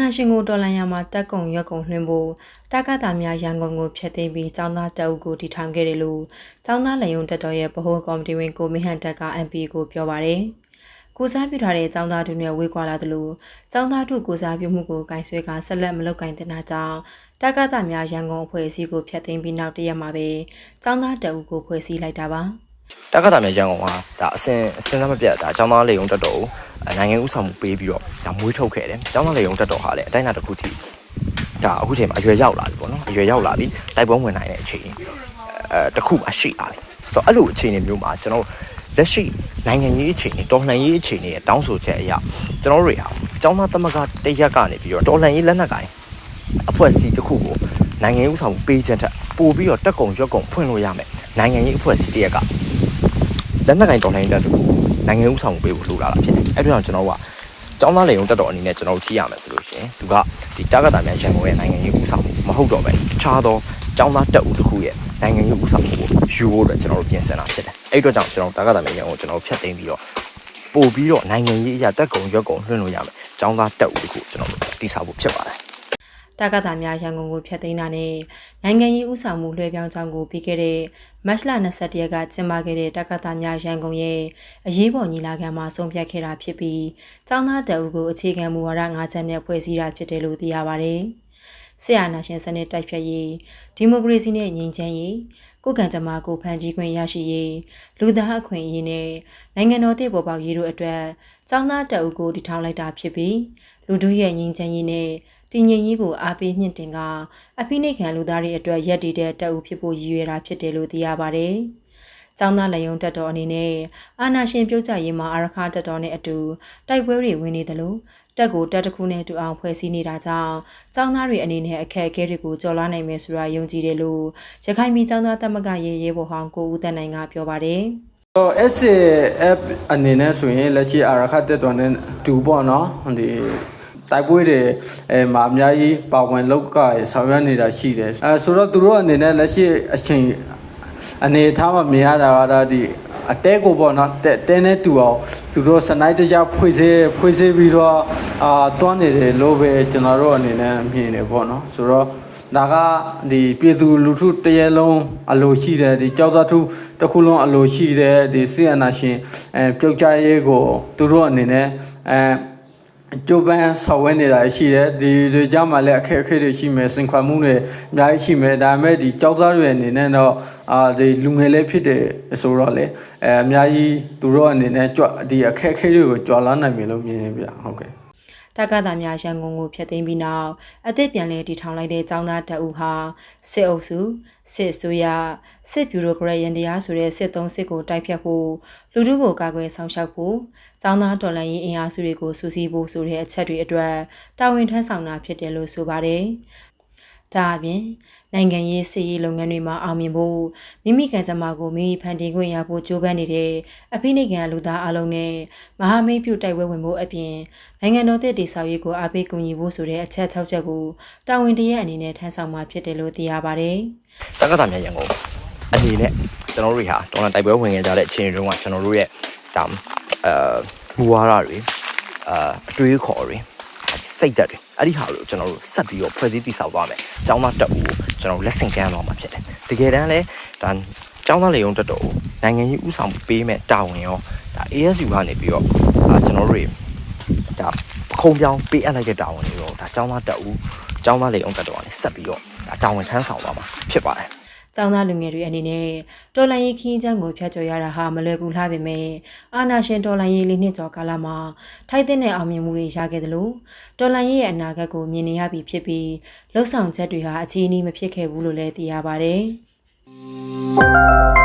နာရှင်ကိုတော်လန်ရမှာတက်ကုံရွက်ကုံလွှင့်ဖို့တက္ကသများရန်ကုန်ကိုဖျက်သိမ်းပြီးចောင်းသားတအုပ်ကိုတည်ထောင်ခဲ့တယ်လို့ចောင်းသားလယုံတက်တော်ရဲ့ဗဟိုကော်မတီဝင်ကိုမင်းဟန်တက်က MP ကိုပြောပါတယ်။ကိုစားပြုထားတဲ့ចောင်းသားတို့နဲ့ဝေးကွာလာသလိုចောင်းသားတို့ကိုစားပြုမှုကိုကင်ဆွဲကဆက်လက်မလုပ်ကင်တဲ့နာကြောင့်တက္ကသများရန်ကုန်အဖွဲ့အစည်းကိုဖျက်သိမ်းပြီးနောက်တရက်မှာပဲចောင်းသားတအုပ်ကိုဖွဲ့စည်းလိုက်တာပါ။ တက္ကသိုလ်မြေရန်ကုန်ကဒါအစင်အစင်သမပြတ်ဒါအကြောင်းသားလေုံတက်တော်ကိုအဲနိုင်ငံဥဆောင်မှုပေးပြီးတော့ဒါမွေးထုတ်ခဲ့တယ်အကြောင်းသားလေုံတက်တော်ဟာလည်းအတိုင်းအတာတစ်ခုထိဒါအခုချိန်မှာအရွယ်ရောက်လာပြီပေါ့နော်အရွယ်ရောက်လာပြီတိုက်ပွဲဝင်နိုင်တဲ့အခြေအနေအဲတစ်ခုမှရှိလာပြီဆိုတော့အဲ့လိုအခြေအနေမျိုးမှာကျွန်တော်လက်ရှိနိုင်ငံရေးအခြေအနေတော်လှန်ရေးအခြေအနေရဲ့တောင်းဆိုချက်အရကျွန်တော်တို့တွေဟာအကြောင်းသားသမဂ္ဂတရက်ကနေပြီးတော့တော်လှန်ရေးလက်နက်ကိုင်အဖွဲ့အစည်းတစ်ခုကိုနိုင်ငံရေးဥဆောင်မှုပေးခြင်းထက်ပို့ပြီးတော့တက်ကုံရွက်ကုံဖွင့်လို့ရမယ်နိုင်ငံရေးအဖွဲ့အစည်းတရက်က လက်နက်ကင်တော်လှန်ရေးတပ်တို့နိုင်ငံဥဆောင်မှုပေးဖို့လိုလာတာဖြစ်တယ်။အဲ့ဒါကြောင့်ကျွန်တော်တို့ကကျောင်းသားလေုံတက်တော်အနေနဲ့ကျွန်တော်တို့ကြည့်ရမယ်ဆိုလို့ရှိရင်သူကဒီတာဂတ်တာများရန်ကုန်ရဲ့နိုင်ငံရေးဥဆောင်မှုမဟုတ်တော့ပဲတခြားသောကျောင်းသားတက်ဦးတစ်ခုရဲ့နိုင်ငံရေးဥဆောင်မှုကိုယူဖို့အတွက်ကျွန်တော်တို့ပြင်ဆင်တာဖြစ်တယ်။အဲ့အတွက်ကြောင့်ကျွန်တော်တာဂတ်တာများရန်ကုန်ကျွန်တော်တို့ဖျက်သိမ်းပြီးတော့ပို့ပြီးတော့နိုင်ငံရေးအရာတက်ကုံရွက်ကုံလွှင့်လို့ရမယ်။ကျောင်းသားတက်ဦးတစ်ခုကျွန်တော်တို့တိစောက်ဖို့ဖြစ်ပါတယ်။ တက္ကသိုလ်များရန်ကုန်ကိုဖျက်သိမ်းတာနဲ့နိုင်ငံရေးဥဆောင်မှုလွှဲပြောင်းကြောင်းကိုပြီးခဲ့တဲ့မတ်လ22ရက်ကကျင်းပခဲ့တဲ့တက္ကသိုလ်များရန်ကုန်ရဲ့အရေးပေါ်ညီလာခံမှာဆုံးဖြတ်ခဲ့တာဖြစ်ပြီးចောင်းသားတအုပ်ကိုအခြေခံမူဝါဒ၅ချက်နဲ့ဖွဲ့စည်းတာဖြစ်တယ်လို့သိရပါတယ်။ဆရာနာရှင်စနစ်တိုက်ဖြတ်ရေးဒီမိုကရေစီနဲ့ငြိမ်းချမ်းရေးကိုယ်ကံကြမ္မာကိုဖန်တီးခွင့်ရရှိရေးလူသားအခွင့်အရေးနဲ့နိုင်ငံတော်တည်ပေါ်ပေါက်ရေးတို့အတွက်ចောင်းသားတအုပ်ကိုတည်ထောင်လိုက်တာဖြစ်ပြီးလူတို့ရဲ့ငြိမ်းချမ်းရေးနဲ့ တည်ငြိမ်ရေးကိုအားပေးမြင့်တင်ကအဖိနှိတ်ခံလူသားတွေအတွက်ရက်တည်တဲ့တပ်ဦးဖြစ်ဖို့ရည်ရွယ်တာဖြစ်တယ်လို့သိရပါတယ်။ကျောင်းသားလယုံတက်တော်အနေနဲ့အာနာရှင်ပြုတ်ကြရေးမှာအာရခတက်တော်နဲ့အတူတိုက်ပွဲတွေဝင်နေတယ်လို့တက်ကိုတက်တစ်ခုနဲ့တူအောင်ဖွဲ့စည်းနေတာကြောင့်ကျောင်းသားတွေအနေနဲ့အခက်အခဲတွေကိုကျော်လွှားနိုင်မယ်ဆိုတာယုံကြည်တယ်လို့ရခိုင်ပြည်ကျောင်းသားတက်မကရေးရေးဘော်ဟောင်းကိုဦးသက်နိုင်ကပြောပါတယ်။တော့ SAF အနေနဲ့ဆိုရင်လက်ရှိအာရခတက်တော်နဲ့တူပေါ့နော်ဒီ တိုက်ပွဲတွေအဲမှာအများကြီးပါဝင်လောက်ကဆောင်ရွက်နေတာရှိတယ်အဲဆိုတော့သူတို့အနေနဲ့လက်ရှိအချိန်အနေထားမှာမြင်ရတာကတော့ဒီအတဲကိုပေါ့နော်တဲတဲနဲ့တူအောင်သူတို့စနိုက်တကြဖွေစေးဖွေစေးပြီးတော့အာတွန်းနေတယ်လို့ပဲကျွန်တော်တို့အနေနဲ့မြင်နေပေါ့နော်ဆိုတော့ဒါကဒီပြည်သူလူထုတရဲလုံးအလိုရှိတယ်ဒီကြောက်သားထုတစ်ခုလုံးအလိုရှိတယ်ဒီဆီယနာရှင်အဲပြုတ်ကြရေးကိုသူတို့အနေနဲ့အဲ ကျိုးပန်းဆောက်ဝဲနေတာရှိတယ်ဒီတွေကြမှာလည်းအခက်အခဲတွေရှိမယ်စင်ခွာမှုတွေအများကြီးရှိမယ်ဒါပေမဲ့ဒီကြောက်သားတွေအနေနဲ့တော့အာဒီလူငယ်လေးဖြစ်တယ်ဆိုတော့လေအဲအများကြီးသူတို့အနေနဲ့ကြွဒီအခက်အခဲတွေကိုကြွာလာနိုင်မယ်လို့မြင်နေပြဟုတ်ကဲ့ တက္ကသိုလ်များရန်ကုန်ကိုဖျက်သိမ်းပြီးနောက်အသစ်ပြန်လည်တည်ထောင်လိုက်တဲ့ចောင်းသားတပ်ဦးဟာစစ်အုပ်စုစစ်ဆိုရစစ်ဗျူရိုကရက်ရန်တရားဆိုတဲ့စစ်သုံးစစ်ကိုတိုက်ဖြတ်ဖို့လူထုကိုကာကွယ်ဆောင်ရှောက်ဖို့ចောင်းသားတော်လှန်ရေးအင်အားစုတွေကိုစူးစီးဖို့ဆိုတဲ့အချက်တွေအတွက်တာဝန်ထမ်းဆောင်တာဖြစ်တယ်လို့ဆိုပါတယ်။ ဒါအပြင်နိုင်ငံရေးစီးရေးလုပ်ငန်းတွေမှာအောင်မြင်ဖို့မိမိကံကြမ္မာကိုမိမိဖန်တီးခွင့်ရဖို့ကြိုးပမ်းနေတဲ့အဖိနှိတ်ကန်လူသားအလုံးနဲ့မဟာမိတ်ပြုတိုက်ပွဲဝင်ဖို့အပြင်နိုင်ငံတော်တည်တည်ဆောက်ရေးကိုအားပေးကူညီဖို့ဆိုတဲ့အချက်၆ချက်ကိုတာဝန်တရက်အနေနဲ့ထမ်းဆောင်မှာဖြစ်တယ်လို့သိရပါတယ်။တက္ကသိုလ်များရန်ကုန်အနေနဲ့ကျွန်တော်တို့တွေဟာတော်တော်တိုက်ပွဲဝင်ခဲ့ကြတဲ့အချိန်တုန်းကကျွန်တော်တို့ရဲ့ဒါအဲမူဝါဒတွေအာအတွေးခေါ်တွေ စိတ်ဓာတ်တွေအဲ့ဒီဟာကိုကျွန်တော်တို့ဆက်ပြီးတော့ဖွဲ့စည်းတည်ဆောက်သွားမယ်။ကျောင်းသားတက်ဦးကိုကျွန်တော်တို့လက်ဆင့်ကမ်းသွားမှာဖြစ်တယ်။တကယ်တမ်းလဲဒါကျောင်းသားလေုံတက်တော်ကိုနိုင်ငံရေးဥဆောင်ပေးမဲ့တာဝန်ရောဒါ ASU ကနေပြီးတော့အာကျွန်တော်တို့တွေဒါခုံပြောင်းပေးအပ်လိုက်တဲ့တာဝန်တွေရောဒါကျောင်းသားတက်ဦးကျောင်းသားလေုံတက်တော်ကနေဆက်ပြီးတော့ဒါတာဝန်ထမ်းဆောင်သွားမှာဖြစ်ပါတယ် ကျောင်းသားလူငယ်တွေအနေနဲ့တော်လိုင်းရေးခင်းချမ်းကိုဖျက်ကျော်ရတာဟာမလွယ်ကူလှပေမဲ့အာနာရှင်တော်လိုင်းရေးလေးနှစ်ကျော်ကာလမှာထိုက်တဲ့နဲ့အောင်မြင်မှုတွေရခဲ့တယ်လို့တော်လိုင်းရေးရဲ့အနာဂတ်ကိုမြင်နေရပြီဖြစ်ပြီးလှုပ်ဆောင်ချက်တွေဟာအခြေအနေမဖြစ်ခဲ့ဘူးလို့လည်းသိရပါတယ်။